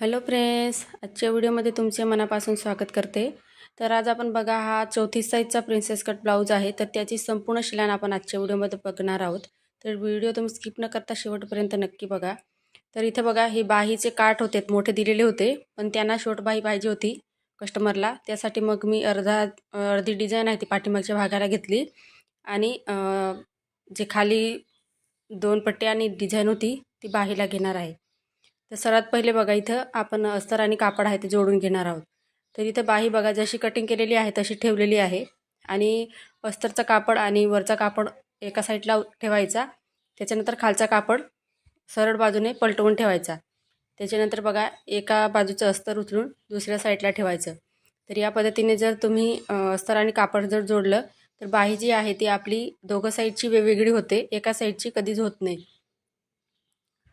Hello friends आजच्या व्हिडिओमध्ये तुमचे मनापासून स्वागत करते. तर आज आपण बघा हा चौथी साईजचा प्रिन्सेस कट ब्लाऊज आहे. तर त्याची संपूर्ण शिलान आपण आजच्या व्हिडिओमध्ये बघणार आहोत. तर व्हिडिओ तुम्ही स्किप न करता शेवटपर्यंत नक्की बघा. तर इथे बघा हे बाहीचे काठ होते मोठे दिलेले होते पण त्यांना शॉर्ट बाही पाहिजे होती कस्टमरला त्यासाठी मग मी अर्धा अर्धी डिझाईन आहे ती पाठीमागच्या भागाला घेतली. आणि जे खाली दोन पट्टे आणि डिझाईन होती ती बाहीला घेणार आहे. तर सर्वात पहिले बघा इथं आपण अस्तर आणि कापड आहे ते जोडून घेणार आहोत. तर इथं बाही बघा जशी कटिंग केलेली आहे तशी ठेवलेली आहे. आणि अस्तरचं कापड आणि वरचा कापड एका साईडला ठेवायचा. त्याच्यानंतर खालचा कापड सरळ बाजूने पलटवून ठेवायचा. त्याच्यानंतर बघा एका बाजूचं अस्तर उचलून दुसऱ्या साईडला ठेवायचं. तर या पद्धतीने जर तुम्ही अस्तर आणि कापड जर जोडलं तर बाही जी आहे ती आपली दोघं साईडची वेगवेगळी होते. एका साईडची कधीच होत नाही.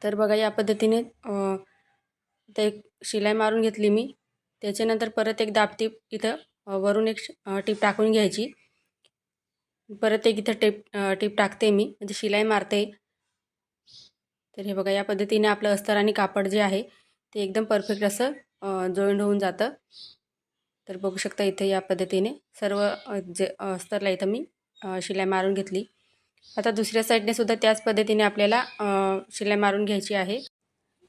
तर बघा या पद्धतीने ते एक शिलाई मारून घेतली मी. त्याच्यानंतर परत एक दाबटीप इथं वरून एक श- टीप टाकून घ्यायची. परत एक इथं टेप टीप टाकते मी म्हणजे शिलाई मारते. तर हे बघा या पद्धतीने आपलं अस्तर आणि कापड जे आहे ते एकदम परफेक्ट असं जॉईंट होऊन जातं. तर बघू शकता इथे या पद्धतीने सर्व जे अस्तरला इथं मी शिलाई मारून घेतली. आता दुसऱ्या साईडने सुद्धा त्याच पद्धतीने आपल्याला शिलाई मारून घ्यायची आहे.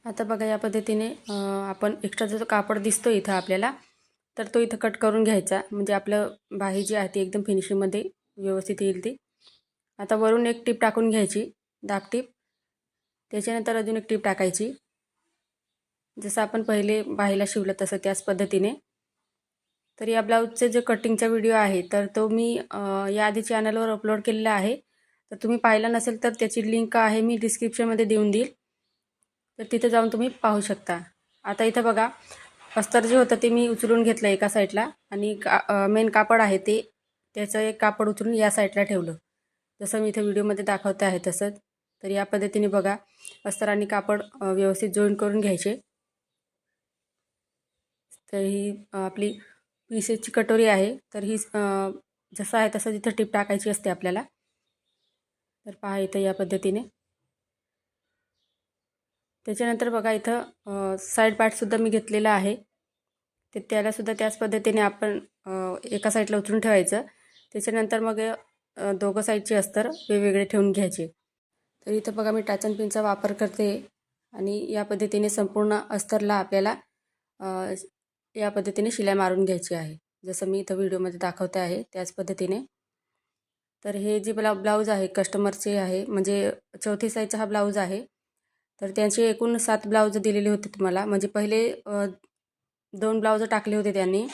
आता बघा या पद्धतीने आपण एक्स्ट्रा जो कापड दिसतो इथं आपल्याला तर तो इथं कट करून घ्यायचा. म्हणजे आपलं बाही जी आहे ती एकदम फिनिशिंगमध्ये व्यवस्थित येईल ती. आता वरून एक टीप टाकून घ्यायची दाब टीप. त्याच्यानंतर अजून एक टीप टाकायची. जसं आपण पहिले बाहीला शिवलं तसं त्याच पद्धतीने. तर या ब्लाऊजचे जे कटिंगचा व्हिडिओ आहे तर तो मी या याआधी चॅनलवर अपलोड केलेला आहे. तर तुम्ही पाहिला नसेल तर त्याची लिंक आहे मी डिस्क्रिप्शनमध्ये देऊन देईल. तर तिथे जाऊन तुम्ही पाहू शकता. आता इथं बघा अस्तर जे होतं ते मी उचलून घेतलं एका साईडला आणि का मेन कापड आहे ते त्याचं एक कापड उचलून या साईडला ठेवलं. जसं मी इथं व्हिडिओमध्ये दाखवते आहे तसंच. तर या पद्धतीने बघा अस्तर आणि कापड व्यवस्थित जॉईन करून घ्यायचे. तर ही आपली पीसेसची कटोरी आहे. तर ही जसं आहे तसं तिथं टीप टाकायची असते आपल्याला. तर पहा इथं या पद्धतीने. त्याच्यानंतर बघा इथं साईड पार्टसुद्धा मी घेतलेला आहे. ते त्यालासुद्धा त्याच पद्धतीने आपण एका साईडला उचलून ठेवायचं. त्याच्यानंतर मग दोघं साईडचे अस्तर वेगवेगळे ठेवून घ्यायचे. तर इथं बघा मी टाचन पिनचा वापर करते आणि या पद्धतीने संपूर्ण अस्तरला आपल्याला या पद्धतीने शिलाई मारून घ्यायची आहे. जसं मी इथं व्हिडिओमध्ये दाखवते आहे त्याच पद्धतीने. तर हे जे ब्ला ब्लाऊज आहे कस्टमरचे आहे म्हणजे चौथी साईजचा हा ब्लाऊज आहे. तर त्यांचे एकूण सात ब्लाऊज दिलेले होते तुम्हाला. म्हणजे पहिले दोन ब्लाऊज टाकले होते त्यांनी.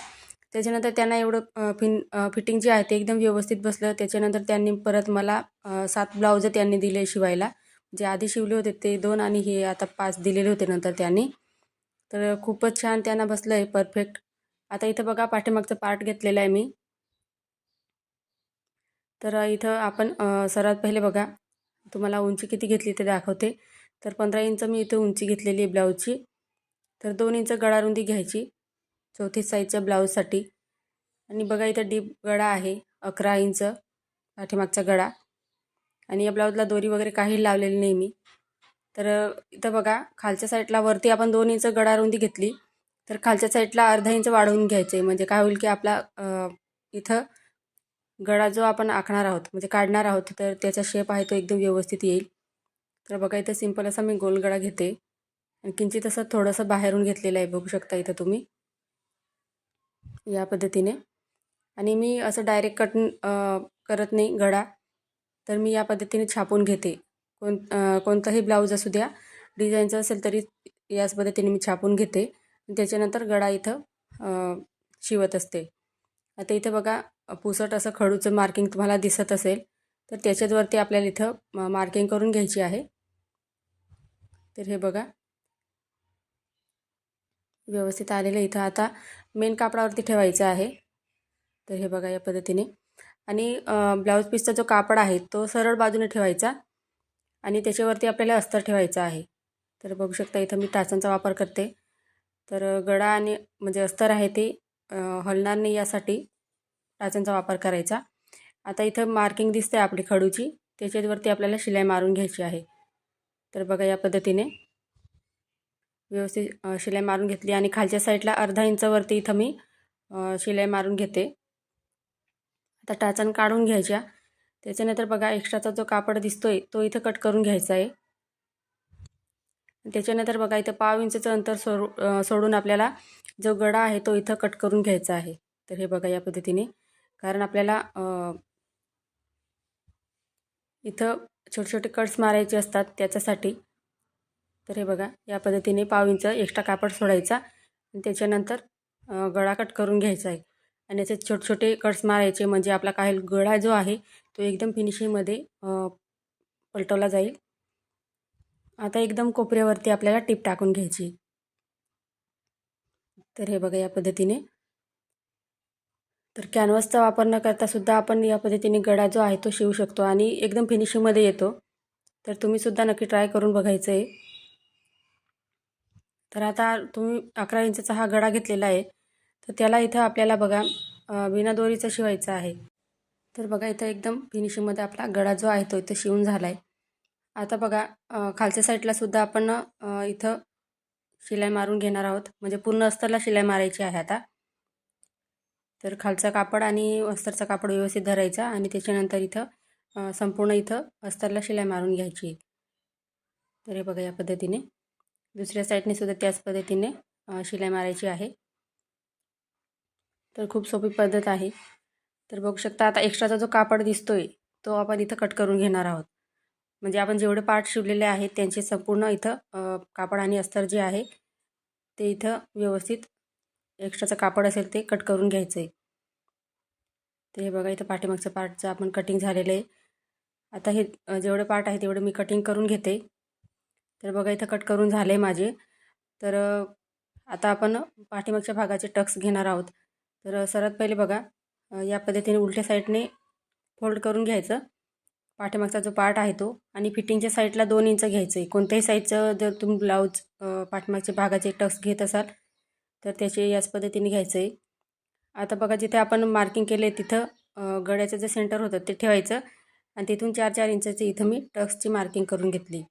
त्याच्यानंतर त्यांना एवढं फिन फिटिंग जे आहे ते एकदम व्यवस्थित बसलं. त्याच्यानंतर त्यांनी परत मला सात ब्लाऊज त्यांनी दिले शिवायला. जे आधी शिवले होते ते दोन आणि हे आता पाच दिलेले होते नंतर त्यांनी. तर खूपच छान त्यांना बसलं आहे परफेक्ट. आता इथं बघा पाठीमागचं पार्ट घेतलेला आहे मी. तर इथं आपण सर्वात पहिले बघा तुम्हाला उंची किती घेतली ते दाखवते. तर पंधरा इंच मी इथं उंची घेतलेली आहे ब्लाऊजची. तर दोन इंच गळारुंदी घ्यायची चौथी साईजच्या ब्लाऊजसाठी. आणि बघा इथं डीप गळा आहे अकरा इंच पाठीमागचा गळा. आणि या ब्लाऊजला दोरी वगैरे काही लावलेली नाही मी. तर इथं बघा खालच्या साईडला वरती आपण दोन इंच गळारुंदी घेतली. तर खालच्या साईडला अर्धा इंच वाढवून घ्यायचे. म्हणजे काय होईल की आपला इथं गळा जो आपण आखणार आहोत म्हणजे काढणार आहोत तर त्याचा शेप आहे तो एकदम व्यवस्थित येईल. तर बघा इथं सिंपल असा मी गोल गळा घेते. आणि किंचित असं थोडंसं बाहेरून घेतलेलं आहे बघू शकता इथं तुम्ही. या पद्धतीने. आणि मी असं डायरेक्ट कट करत नाही गळा. तर मी या पद्धतीने छापून घेते. कोण कोणताही ब्लाऊज असू द्या डिझाईनचं असेल तरी याच पद्धतीने मी छापून घेते. त्याच्यानंतर गळा इथं शिवत असते. आता इथं बघा पुसट असं खडूचं मार्किंग तुम्हाला दिसत असेल तर त्याच्यावरती आपल्याला इथं मार्किंग करून घ्यायची आहे. तर हे बघा. व्यवस्थित आलेलं इथं. आता मेन कापडावरती ठेवायचं आहे. तर हे बघा या पद्धतीने. आणि ब्लाऊज पीसचा जो कापड आहे तो सरळ बाजूने ठेवायचा. आणि त्याच्यावरती आपल्याला अस्तर ठेवायचं आहे. तर बघू शकता इथं मी टाचांचा वापर करते. तर गडा आणि म्हणजे अस्तर आहे ते हलणार नाही यासाठी. टाचांचा वापर करायचा. आता इथं मार्किंग दिसते आपली खडूची. त्याच्यावरती आपल्याला शिलाई मारून घ्यायची आहे. तर बघा या पद्धतीने. व्यवस्थित शिलाई मारून घेतली आणि खालच्या साईडला अर्धा इंचावरती इथं मी शिलाई मारून घेते. आता टाचण काढून घ्यायच्या. त्याच्यानंतर बघा एक्स्ट्राचा जो कापड दिसतोय तो इथं कट करून घ्यायचा आहे. त्याच्यानंतर बघा इथं पाव इंचचं अंतर सोडू सोडून आपल्याला जो गडा आहे तो इथं कट करून घ्यायचा आहे. तर हे बघा या पद्धतीने. कारण आपल्याला इथं छोटे छोटे कट्स मारायचे असतात त्याच्यासाठी. तर हे बघा या पद्धतीने पाव इंच एक्स्ट्रा कापड सोडायचा आणि त्याच्यानंतर गळा कट करून घ्यायचा आहे. आणि याचे छोटे छोटे कट्स मारायचे म्हणजे आपला काही गळा जो आहे तो एकदम फिनिशिंगमध्ये पलटवला जाईल. आता एकदम कोपऱ्यावरती आपल्याला टीप टाकून घ्यायची. तर हे बघा या पद्धतीने तर कॅनव्हसचा वापर न करता सुद्धा आपण या पद्धतीने गडा जो आहे तो शिवू शकतो आणि एकदम फिनिशिंगमध्ये येतो. तर तुम्हीसुद्धा नक्की ट्राय करून बघायचं आहे तर आता तुम्ही अकरा इंचचा हा गडा घेतलेला आहे. तर त्याला इथं आपल्याला बघा बिना दोरीचा शिवायचा आहे. तर बघा इथं एकदम फिनिशिंगमध्ये आपला गडा जो आहे तो इथं शिवून झाला आहे आता बघा खालच्या साईडला सुद्धा आपण इथं शिलाई मारून घेणार आहोत. म्हणजे पूर्ण अस्तरला शिलाई मारायची आहे आता. तर खालचा कापड आणि अस्तरचा कापड व्यवस्थित धरायचा आणि त्याच्यानंतर इथं संपूर्ण इथं अस्तरला शिलाई मारून घ्यायची. तर हे बघा या पद्धतीने. दुसऱ्या साईडने सुद्धा त्याच पद्धतीने शिलाई मारायची आहे. तर खूप सोपी पद्धत आहे. तर बघू शकता आता एक्स्ट्राचा जो कापड दिसतोय तो आपण इथं कट करून घेणार आहोत. म्हणजे आपण जेवढे पार्ट शिवलेले आहेत त्यांचे संपूर्ण इथं कापड आणि अस्तर जे आहे ते इथं व्यवस्थित एक्स्ट्राचं कापड असेल ते कट करून घ्यायचं आहे ते हे बघा इथं पाठीमागचं पार्टचं आपण कटिंग झालेलं आहे आता हे जेवढे पार्ट आहे तेवढे मी कटिंग करून घेते. तर बघा इथं कट करून झाले माझे. तर आता आपण पाठीमागच्या भागाचे टक्स घेणार आहोत. तर सर्वात पहिले बघा या पद्धतीने उलट्या साईडने फोल्ड करून घ्यायचं. पाठीमागचा जो पार्ट आहे तो आणि फिटिंगच्या साईडला दोन इंच घ्यायचं आहे कोणत्याही साईजचं जर तुम्ही ब्लाऊज पाठीमागच्या भागाचे टक्स घेत असाल तर त्याचे याच पद्धतीने घ्यायचं आहे आता बघा जिथे आपण मार्किंग केले तिथं गड्याचं गळ्याचं जे सेंटर होतं ते ठेवायचं. आणि तिथून चार चार इंचाची इथं मी टक्सची मार्किंग करून घेतली.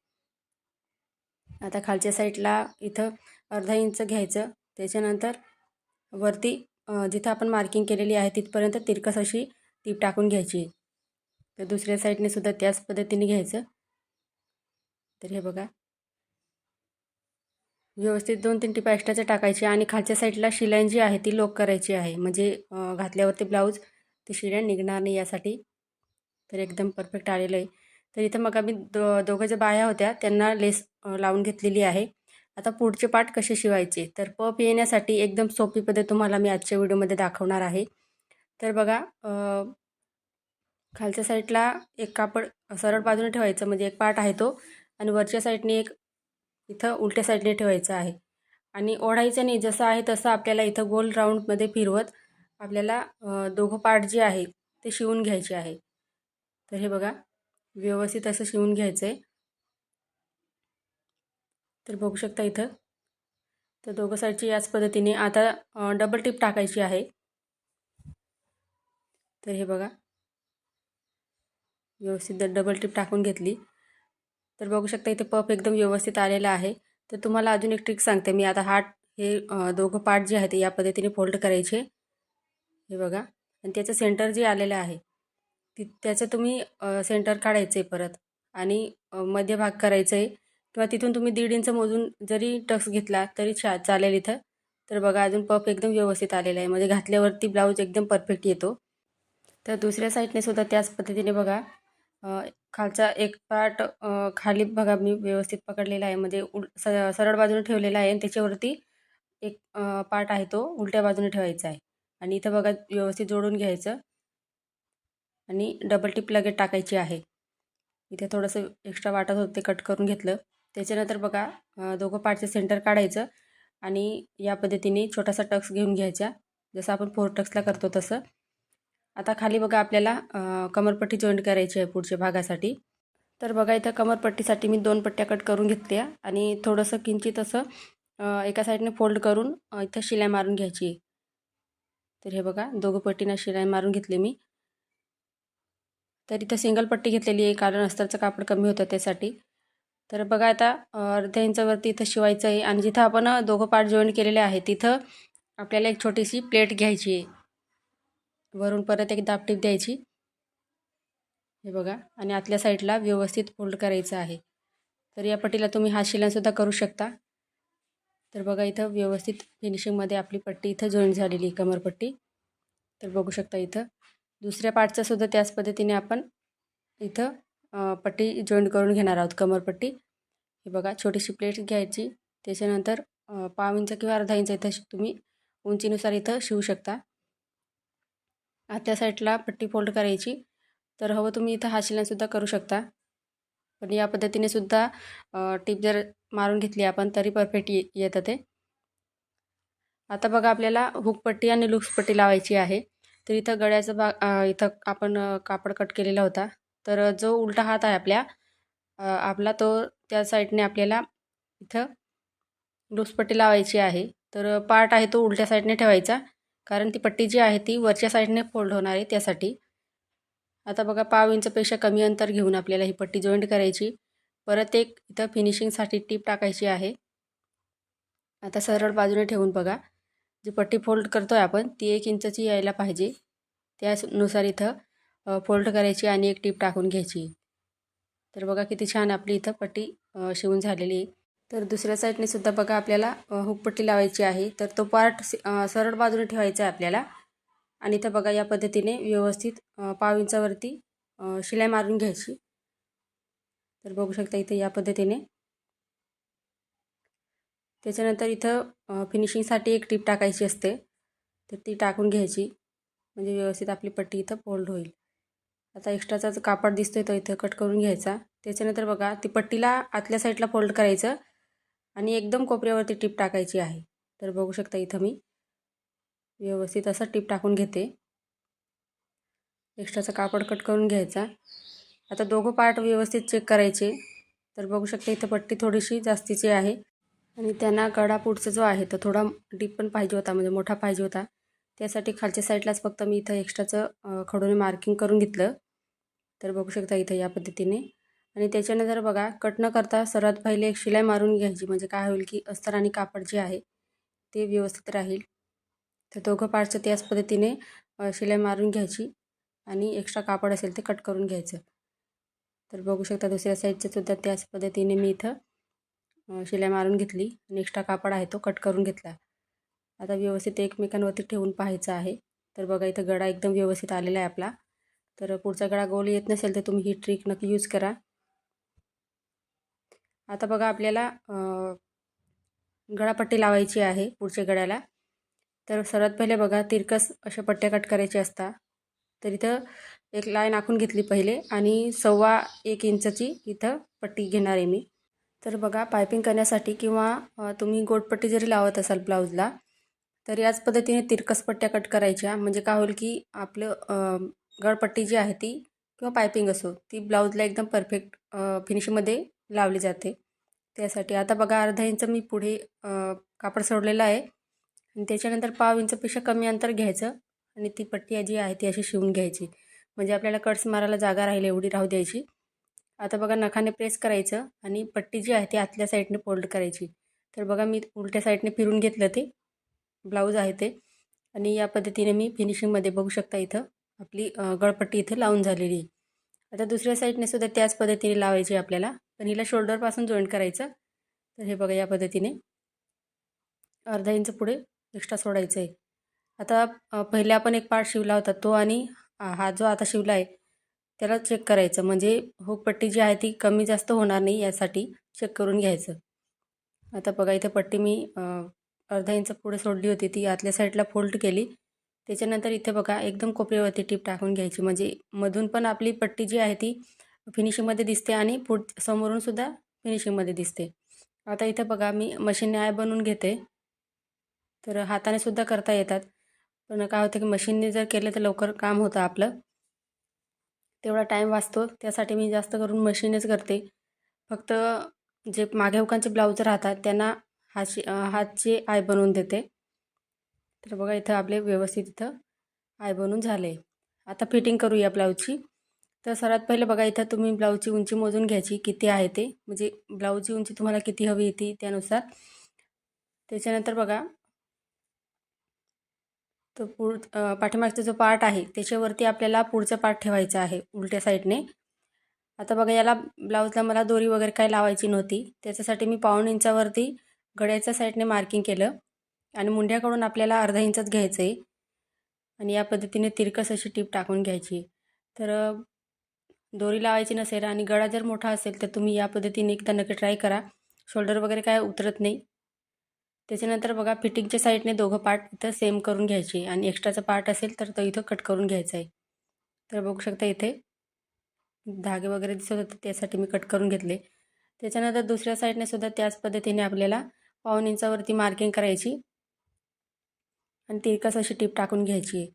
आता खालच्या साईडला इथं अर्धा इंच घ्यायचं. त्याच्यानंतर वरती जिथं आपण मार्किंग केलेली आहे तिथपर्यंत तिरकस अशी टीप टाकून घ्यायची. तर दुसऱ्या साईडने सुद्धा त्याच पद्धतीने घ्यायचं. तर हे बघा. व्यवस्थित दोन तीन टिपा एक्स्ट्राच्या टाकायची आणि खालच्या साईडला शिलाईन जी आहे ती लोक करायची आहे. म्हणजे घातल्यावरती ब्लाऊज ती शिलाईन निघणार नाही यासाठी. तर एकदम परफेक्ट आलेलं आहे. तर इथं मग आम्ही दो दोघं ज्या बाया होत्या त्यांना लेस लावून घेतलेली आहे. आता पुढचे पार्ट कसे शिवायचे? तर पप येण्यासाठी एकदम सोपी पद्धत तुम्हाला मी आजच्या व्हिडिओमध्ये दाखवणार आहे. तर बघा खालच्या साईडला एक कापड सरळ बाजूने ठेवायचं. म्हणजे एक पार्ट आहे तो. आणि वरच्या साईडने एक इथं उलट्या साईडने ठेवायचं आहे. आणि ओढायचं नाही जसं आहे तसं आपल्याला इथं गोल राऊंडमध्ये फिरवत आपल्याला दोघं पार्ट जे आहे ते शिवून घ्यायचे आहे. तर हे बघा व्यवस्थित असं शिवून घ्यायचं आहे तर बघू शकता इथं. तर दोघं साईडची याच पद्धतीने आता डबल टिप टाकायची आहे. तर हे बघा. व्यवस्थित डबल टिप टाकून घेतली. तर बघू शकता इथे पफ एकदम व्यवस्थित आलेला आहे. तर तुम्हाला अजून एक ट्रिक सांगते मी. आता हात हे दोघं पार्ट जे आहेत ते या पद्धतीने फोल्ड करायचे. हे बघा. आणि त्याचं सेंटर जे आलेलं आहे ती त्याचं तुम्ही सेंटर काढायचं आहे परत. आणि मध्य मध्यभाग करायचं आहे किंवा तिथून तुम्ही दीड इंच मोजून जरी टक्स घेतला तरी छा चालेल इथं. तर बघा अजून पफ एकदम व्यवस्थित आलेला आहे. म्हणजे घातल्यावरती ब्लाऊज एकदम परफेक्ट येतो. तर दुसऱ्या साईडने सुद्धा त्याच पद्धतीने बघा. खालचा एक पार्ट खाली बघा मी व्यवस्थित पकडलेला आहे. म्हणजे उल स सरळ बाजूने ठेवलेला आहे आणि त्याच्यावरती एक पार्ट आहे तो उलट्या बाजूने ठेवायचा आहे. आणि इथं बघा व्यवस्थित जोडून घ्यायचं. आणि डबल टिप लगेच टाकायची आहे. इथे थोडंसं एक्स्ट्रा वाटत होतं ते कट करून घेतलं. त्याच्यानंतर बघा दोघं पार्टचं सेंटर काढायचं. आणि या पद्धतीने छोटासा टक्स घेऊन घ्यायचा. जसं आपण फोर टक्सला करतो तसं. आता खाली बघा आपल्याला कमरपट्टी जॉईंट करायची आहे पुढच्या भागासाठी. तर बघा इथं कमरपट्टीसाठी मी दोन पट्ट्या कट करून घेतल्या आणि थोडंसं किंचित असं एका साईडने फोल्ड करून इथं शिलाई मारून घ्यायची आहे. तर हे बघा दोघं पट्टीनं शिलाई मारून घेतली मी. तर इथं सिंगल पट्टी घेतलेली आहे कारण अस्तरचं कापड कमी होतं त्यासाठी. तर बघा आता अर्ध्या इंचावरती इथं शिवायचं आहे आणि जिथं आपण दोघं पार्ट जॉईन केलेले आहे तिथं आपल्याला एक छोटीशी प्लेट घ्यायची आहे. वरून परत एक दापटीप द्यायची. हे बघा. आणि आतल्या साईडला व्यवस्थित फोल्ड करायचं आहे. तर या पट्टीला तुम्ही हात शिलांसुद्धा करू शकता. तर बघा इथं व्यवस्थित फिनिशिंगमध्ये आपली पट्टी इथं जॉईन झालेली आहे कमरपट्टी तर बघू शकता इथं. दुसऱ्या पार्टचासुद्धा त्याच पद्धतीने आपण इथं पट्टी जॉईन करून घेणार आहोत कमरपट्टी हे बघा छोटीशी प्लेट घ्यायची. त्याच्यानंतर पाव इंच किंवा अर्धा इंच इथं शि- तुम्ही उंचीनुसार इथं शिवू शकता. आतल्या साईडला पट्टी फोल्ड करायची. तर हवं तुम्ही इथं हाशिलांसुद्धा करू शकता. पण या पद्धतीने सुद्धा टीप जर मारून घेतली आपण तरी परफेक्ट येतं ते. आता बघा आपल्याला हुकपट्टी आणि लुक्सपट्टी लावायची आहे. तर इथं गळ्याचा भाग इथं आपण कापड कट केलेला होता. तर जो उलटा हात आहे आपल्या आपला तो त्या साईडने आपल्याला इथं लुक्सपट्टी लावायची आहे. तर पार्ट आहे तो उलट्या साईडने ठेवायचा. कारण ती पट्टी जी आहे ती वरच्या साईडने फोल्ड होणार आहे त्यासाठी. आता बघा पाव इंचपेक्षा कमी अंतर घेऊन आपल्याला ही पट्टी जॉईंट करायची. परत एक इथं फिनिशिंगसाठी टीप टाकायची आहे. आता सरळ बाजूने ठेवून बघा. जी पट्टी फोल्ड करतो आहे आपण ती एक इंचची यायला पाहिजे. त्यानुसार इथं फोल्ड करायची आणि एक टीप टाकून घ्यायची. तर बघा किती छान आपली इथं पट्टी शिवून झालेली आहे. तर दुसऱ्या साईडने सुद्धा बघा आपल्याला हुकपट्टी लावायची आहे. तर तो पार्ट सरळ बाजूने ठेवायचा आहे आपल्याला. आणि इथं बघा या पद्धतीने व्यवस्थित पाव इंचावरती शिलाई मारून घ्यायची. तर बघू शकता इथे या पद्धतीने. त्याच्यानंतर इथं फिनिशिंगसाठी एक टीप टाकायची असते. तर ती टाकून घ्यायची. म्हणजे व्यवस्थित आपली पट्टी इथं फोल्ड होईल. आता एक्स्ट्राचा जो कापड दिसतोय तो इथं कट करून घ्यायचा. त्याच्यानंतर बघा ती पट्टीला आतल्या साईडला फोल्ड करायचं. आणि एकदम कोपऱ्यावरती टीप टाकायची आहे. तर बघू शकता इथं मी. व्यवस्थित असं टीप टाकून घेते. एक्स्ट्राचा कापड कट करून घ्यायचा. आता दोघं पार्ट व्यवस्थित चेक करायचे. तर बघू शकता इथं पट्टी थोडीशी जास्तीची आहे. आणि त्यांना गडा पुढचा जो आहे तो थोडा डीप पण पाहिजे होता म्हणजे मोठा पाहिजे होता. त्यासाठी खालच्या साईडलाच फक्त मी इथं एक्स्ट्राचं खडूने मार्किंग करून घेतलं. तर बघू शकता इथं या पद्धतीने. आणि त्याच्यानंतर बघा कट न करता सर्वात पहिले एक शिलाई मारून घ्यायची. म्हणजे काय होईल की अस्तर आणि कापड जे आहे ते व्यवस्थित राहील. तर दोघं पार्टचं त्याच पद्धतीने शिलाई मारून घ्यायची आणि एक्स्ट्रा कापड असेल ते कट करून घ्यायचं. तर बघू शकता दुसऱ्या साईडचं सुद्धा त्याच पद्धतीने मी इथं शिलाई मारून घेतली आणि एक्स्ट्रा कापड आहे तो कट करून घेतला. आता व्यवस्थित एकमेकांवरती ठेवून पाहायचं आहे. तर बघा इथं गळा एकदम व्यवस्थित आलेला आहे आपला. तर पुढचा गळा गोल येत नसेल तर तुम्ही ही ट्रिक नक्की यूज करा. आता बघा आपल्याला गळापट्टी लावायची आहे पुढच्या गळ्याला. तर सर्वात पहिले बघा तिरकस अशा पट्ट्या कट करायच्या असतात तर इथं एक लाईन आखून घेतली पहिले आणि सव्वा एक इंचची इथं पट्टी घेणार आहे मी. तर बघा पायपिंग करण्यासाठी किंवा तुम्ही गोटपट्टी जरी लावत असाल ब्लाऊजला तर याच पद्धतीने तिरकस पट्ट्या कट करायच्या. म्हणजे काय होईल की आपलं गळपट्टी जी आहे ती किंवा पायपिंग असो ती ब्लाऊजला एकदम परफेक्ट फिनिशिंगमध्ये लावली जाते. त्यासाठी आता बघा अर्धा इंच मी पुढे कापड सोडलेलं आहे. आणि त्याच्यानंतर पाव इंचपेक्षा कमी अंतर घ्यायचं आणि ती पट्टी जी आहे ती अशी शिवून घ्यायची. म्हणजे आपल्याला कट्स मारायला जागा राहील एवढी राहू द्यायची. आता बघा नखाने प्रेस करायचं आणि पट्टी जी आहे ती आतल्या साईडने फोल्ड करायची. तर बघा मी उलट्या साईडने फिरून घेतलं ते. ब्लाऊज आहे ते. आणि या पद्धतीने मी फिनिशिंगमध्ये बघू शकता इथं आपली गळपट्टी इथे लावून झालेली आहे. आता दुसऱ्या साईडने सुद्धा त्याच पद्धतीने लावायची आपल्याला. पण हिला शोल्डरपासून जॉईंट करायचं. तर हे बघा या पद्धतीने. अर्धा इंच पुढे एक्स्ट्रा सोडायचं आहे आता पहिले आपण एक पार्ट शिवला होता तो आणि हा जो आता शिवला आहे त्याला चेक करायचं. म्हणजे हो हुकपट्टी जी आहे ती कमी जास्त होणार नाही यासाठी चेक करून घ्यायचं. आता बघा इथे पट्टी मी अर्धा इंच पुढे सोडली होती ती आतल्या साईडला फोल्ड केली. त्याच्यानंतर इथे बघा एकदम कोपऱ्यावरती टीप टाकून घ्यायची. म्हणजे मधून पण आपली पट्टी जी आहे ती फिनिशिंगमध्ये दिसते आणि पुढ समोरून सुद्धा फिनिशिंगमध्ये दिसते. आता इथं बघा मी मशीनने आय बनवून घेते. तर हाताने सुद्धा करता येतात. पण काय होतं की मशीनने जर केलं तर लवकर काम होतं आपलं. तेवढा टाईम वाचतो. त्यासाठी मी जास्त करून मशीनच करते. फक्त जे मागे हुकांचे ब्लाऊज राहतात त्यांना हातची हातचे आय बनवून देते. तर बघा इथं आपले व्यवस्थित इथं आय बनवून झाले. आता फिटिंग करूया ब्लाऊजची तर सर्वात पहिले बघा इथं तुम्ही ब्लाऊजची उंची मोजून घ्यायची किती आहे ते. म्हणजे ब्लाऊजची उंची तुम्हाला किती हवी येते त्यानुसार. त्याच्यानंतर बघा तो पुढ पाठीमागचा जो पार्ट आहे त्याच्यावरती आपल्याला पुढचा पार्ट ठेवायचा आहे उलट्या साईडने. आता बघा याला ब्लाऊजला मला दोरी वगैरे काही लावायची नव्हती. त्याच्यासाठी मी पाऊण इंचावरती गड्याच्या साईडने मार्किंग केलं. आणि मुंड्याकडून आपल्याला अर्धा इंचच घ्यायचं आहे आणि या पद्धतीने तिरकस अशी टीप टाकून घ्यायची. तर दोरी लावायची नसेल आणि गळा जर मोठा असेल तर तुम्ही या पद्धतीने एकदा नक्की ट्राय करा. शोल्डर वगैरे काय उतरत नाही. त्याच्यानंतर बघा फिटिंगच्या साईडने दोघं पार्ट इथं सेम करून घ्यायचे आणि एक्स्ट्राचा पार्ट असेल तर तो इथं कट करून घ्यायचा आहे. तर बघू शकता इथे धागे वगैरे दिसत होते त्यासाठी मी कट करून घेतले. त्याच्यानंतर दुसऱ्या साईडने सुद्धा त्याच पद्धतीने आपल्याला पाऊन इंचावरती मार्किंग करायची. आणि तिरकस अशी टीप टाकून घ्यायची आहे.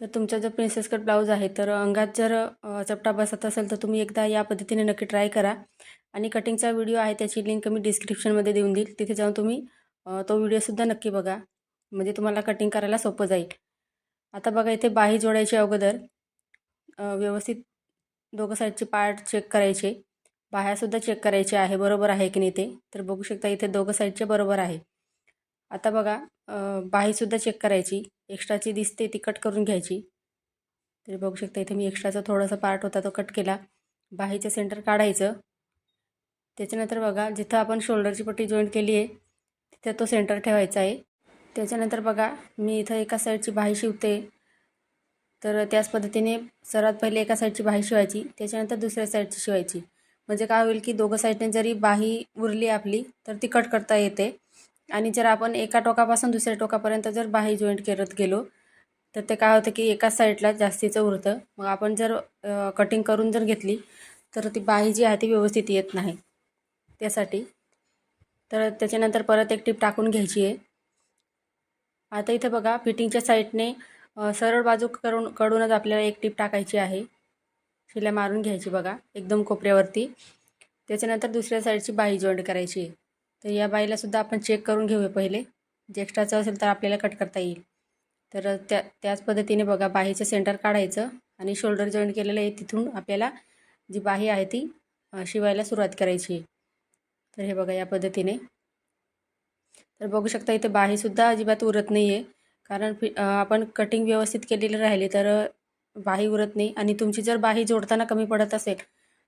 तर तुमचा जो प्रिन्सेस कट ब्लाऊज आहे तर अंगात जर चपटा बसत असेल तर तुम्ही एकदा या पद्धतीने नक्की ट्राय करा. आणि कटिंगचा व्हिडिओ आहे त्याची लिंक मी डिस्क्रिप्शनमध्ये देऊन देईल. तिथे जाऊन तुम्ही तो व्हिडिओसुद्धा नक्की बघा. म्हणजे तुम्हाला कटिंग करायला सोपं जाईल. आता बघा इथे बाही जोडायची अगोदर व्यवस्थित दोघं साईडचे पार्ट चेक करायचे. बाह्यासुद्धा चेक करायचे आहे बरोबर आहे की नाही ते? तर बघू शकता इथे दोघं साईडचे बरोबर आहे. आता बघा बाहीसुद्धा चेक करायची. एक्स्ट्राची दिसते ती कट करून घ्यायची. तरी बघू शकता इथे मी एक्स्ट्राचा थोडासा पार्ट होता तो कट केला. बाहीचं सेंटर काढायचं. त्याच्यानंतर बघा जिथं आपण शोल्डरची पट्टी जॉईंट केली आहे तिथं तो सेंटर ठेवायचा आहे. त्याच्यानंतर बघा मी इथं एका साईडची बाही शिवते. तर त्याच पद्धतीने सर्वात पहिले एका साईडची बाही शिवायची त्याच्यानंतर दुसऱ्या साईडची शिवायची. म्हणजे काय होईल की दोघं साईडने जरी बाही उरली आपली तर ती कट करता येते. आणि जर आपण एका टोकापासून दुसऱ्या टोकापर्यंत जर बाही जॉईंट करत गेलो तर ते काय होतं की एकाच साईडला जास्तीचं उरतं. मग आपण जर कटिंग करून जर घेतली तर ती बाही जी आहे ती व्यवस्थित येत नाही. त्यासाठी. तर त्याच्यानंतर परत एक टीप टाकून घ्यायची आहे. आता इथं बघा फिटिंगच्या साईडने सरळ बाजू करून कडूनच आपल्याला एक टीप टाकायची आहे. शिला मारून घ्यायची बघा एकदम कोपऱ्यावरती. त्याच्यानंतर दुसऱ्या साईडची बाही जॉईंट करायची आहे. तर या बाईलासुद्धा आपण चेक करून घेऊया पहिले. जे एक्स्ट्राचं असेल तर आपल्याला कट करता येईल. तर त्या त्याच पद्धतीने बघा बाहीचं सेंटर काढायचं आणि शोल्डर जॉईंट केलेलं आहे तिथून आपल्याला जी बाही आहे ती शिवायला सुरुवात करायची आहे. तर हे बघा या पद्धतीने. तर बघू शकता इथे बाहीसुद्धा अजिबात उरत नाही आहे कारण फि आपण कटिंग व्यवस्थित केलेली राहिली तर बाही उरत नाही. आणि तुमची जर बाही जोडताना कमी पडत असेल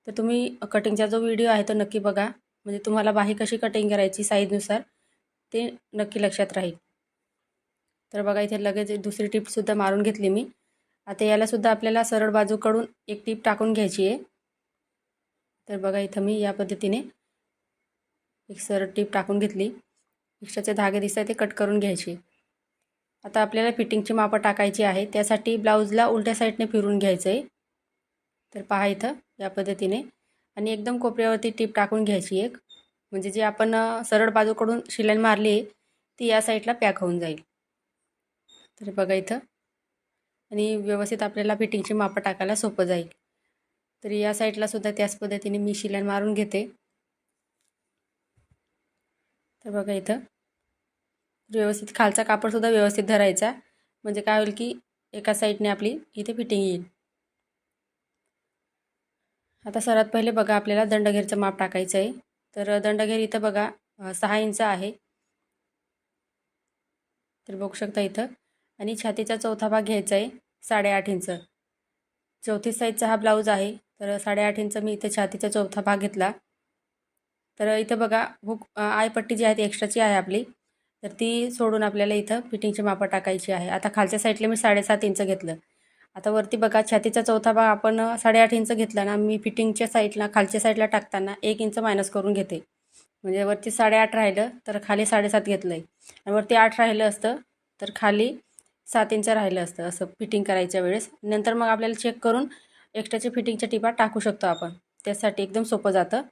तर तुम्ही कटिंगचा जो व्हिडिओ आहे तो नक्की बघा. म्हणजे तुम्हाला बाही कशी कटिंग करायची साईजनुसार ते नक्की लक्षात राहील. तर बघा इथे लगेच दुसरी टिपसुद्धा मारून घेतली मी. आता यालासुद्धा आपल्याला सरळ बाजूकडून एक टीप टाकून घ्यायची आहे. तर बघा इथं मी या पद्धतीने एक सरळ टीप टाकून घेतली. एक्स्ट्राचे धागे दिसतात ते कट करून घ्यायचे. आता आपल्याला फिटिंगची मापं टाकायची आहे. त्यासाठी ब्लाऊजला उलट्या साईडने फिरून घ्यायचं आहे तर पहा इथं या पद्धतीने आणि एकदम कोपऱ्यावरती टीप टाकून घ्यायची एक. म्हणजे जी आपण सरळ बाजूकडून शिलाई मारली आहे ती या साईडला पॅक होऊन जाईल. तर बघा इथं. आणि व्यवस्थित आपल्याला फिटिंगची मापं टाकायला सोपं जाईल. तर या साईडला सुद्धा त्याच पद्धतीने मी शिलाई मारून घेते. तर बघा इथं. व्यवस्थित खालचा कापडसुद्धा व्यवस्थित धरायचा. म्हणजे काय होईल की एका साईडने आपली इथे फिटिंग येईल. आता सर्वात पहिले बघा आपल्याला दंडघेरचं माप टाकायचं आहे. तर दंडघेर इथं बघा सहा इंच आहे. तर बघू शकता इथं. आणि छातीचा चौथा भाग घ्यायचा आहे साडेआठ इंच. चौथी साईजचा हा ब्लाऊज आहे. तर साडेआठ इंच मी इथं छातीचा चौथा भाग घेतला. तर इथं बघा हुक आयपट्टी जी आहे ती एक्स्ट्राची आहे आपली. तर ती सोडून आपल्याला इथं फिटिंगची मापं टाकायची आहे. आता खालच्या साईडला मी साडेसात इंच घेतलं. आता वरती बघा छातीचा चौथा भाग आपण साडेआठ इंच घेतला ना मी फिटिंगच्या साईडला खालच्या साईडला टाकताना एक इंच मायनस करून घेते. म्हणजे वरती साडेआठ राहिलं तर खाली साडेसात घेतलं आहे आणि वरती आठ राहिलं असतं तर खाली सात इंच राहिलं असतं असं फिटिंग करायच्या वेळेस. नंतर मग आपल्याला चेक करून एक्स्ट्राच्या फिटिंगच्या टिपा टाकू शकतो आपण. त्यासाठी एकदम सोपं जातं.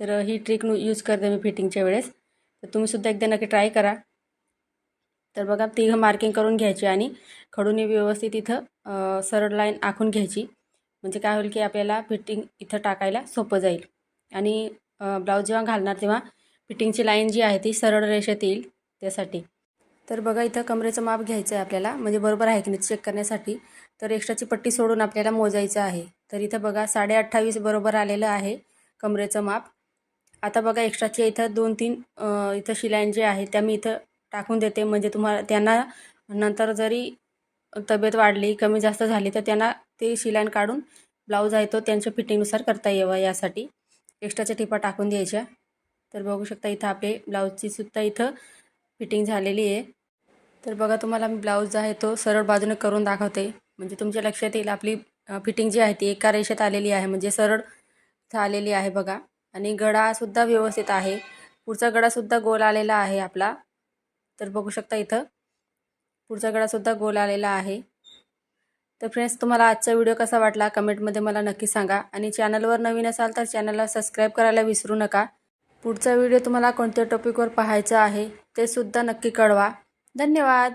तर ही ट्रिक यूज करते मी फिटिंगच्या वेळेस. तर तुम्हीसुद्धा एकदा नक्की ट्राय करा. तर बघा तिघं मार्किंग करून घ्यायची आणि खडूने व्यवस्थित इथं सरळ लाईन आखून घ्यायची. म्हणजे काय होईल की आपल्याला फिटिंग इथं टाकायला सोपं जाईल. आणि ब्लाऊज जेव्हा घालणार तेव्हा फिटिंगची लाईन जी आहे ती सरळ रेषेत येईल त्यासाठी. तर बघा इथं कमरेचं माप घ्यायचं आहे आपल्याला. म्हणजे बरोबर आहे की नाही? चेक करण्यासाठी. तर एक्स्ट्राची पट्टी सोडून आपल्याला मोजायचं आहे. तर इथं बघा साडे अठ्ठावीस बरोबर आलेलं आहे कमरेचं माप. आता बघा एक्स्ट्राचे इथं दोन तीन इथं शिलाईन जे आहे त्या मी इथं टाकून देते. म्हणजे तुम्हाला त्यांना नंतर जरी तब्येत वाढली कमी जास्त झाली तर त्यांना ते शिलाईन काढून ब्लाऊज आहे तो त्यांच्या फिटिंगनुसार करता यावा यासाठी. एक्स्ट्राच्या टिपा टाकून द्यायच्या. तर बघू शकता इथं आपले ब्लाऊजची सुद्धा इथं फिटिंग झालेली आहे. तर बघा तुम्हाला मी ब्लाऊज आहे तो सरळ बाजूने करून दाखवते. म्हणजे तुमच्या लक्षात येईल आपली फिटिंग जी आहे ती एका रेषेत आलेली आहे. म्हणजे सरळ झालेली आलेली आहे बघा. आणि गडासुद्धा व्यवस्थित आहे. पुढचा गडासुद्धा गोल आलेला आहे आपला. तर बघू शकता इथं. पुढचा गळासुद्धा गोल आलेला आहे. तर फ्रेंड्स तुम्हाला आजचा व्हिडिओ कसा वाटला? कमेंटमध्ये मला नक्की सांगा. आणि चॅनलवर नवीन असाल तर चॅनलला सबस्क्राईब करायला विसरू नका. पुढचा व्हिडिओ तुम्हाला कोणत्या टॉपिकवर पाहायचा आहे ते सुद्धा नक्की कळवा. धन्यवाद!